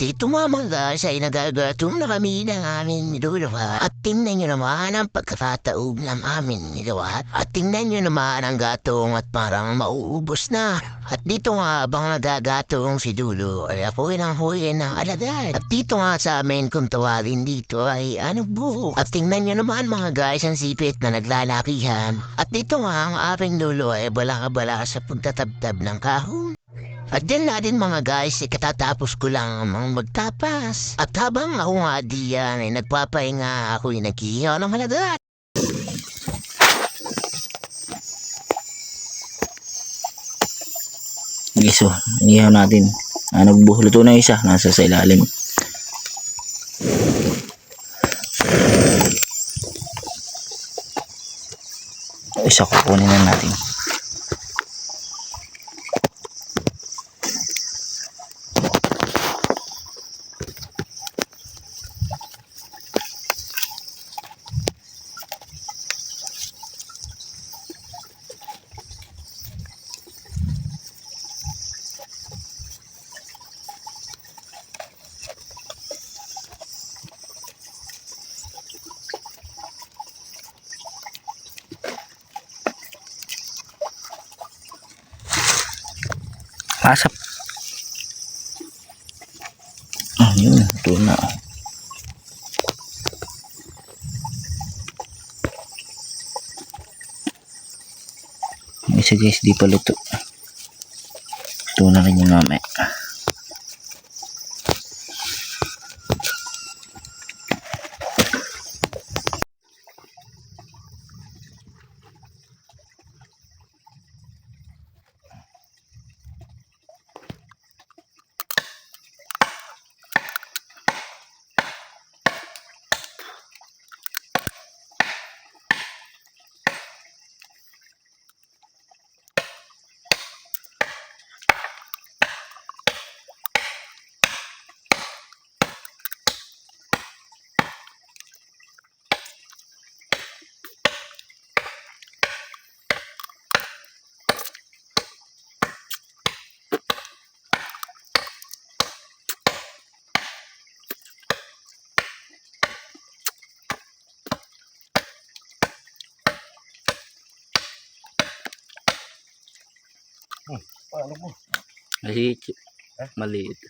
dito mga guys ay nagagatum na kami ng aming niluluwa. At tingnan nyo naman ang pagkakataob ng aming niluwa. At tingnan nyo naman ang gatong at parang mauubos na. At dito nga habang nagagatong si Dulo ay ako ng huwi ng alagad. At dito nga sa amin kung tawagin dito ay ano buhok. At tingnan nyo naman mga guys ang sipit na naglalakihan. At dito nga ang aming lulo ay bala-bala sa pagtatabtab ng kahon. At din natin mga guys, ikatatapos ko lang ang magtapas. At habang ako nga diyan ay nagpapahinga, ako'y naghihiyaw ng halagat. Okay, so, inihaw natin. Ah, nagbuhuluto na isa, nasa sa ilalim. Isa kukunin na natin. Pasap. Ah, yun. Ito na. Isa guys, di pa luto. Ito na rin yung mamaya. Paano mo? Maliit. Maliit.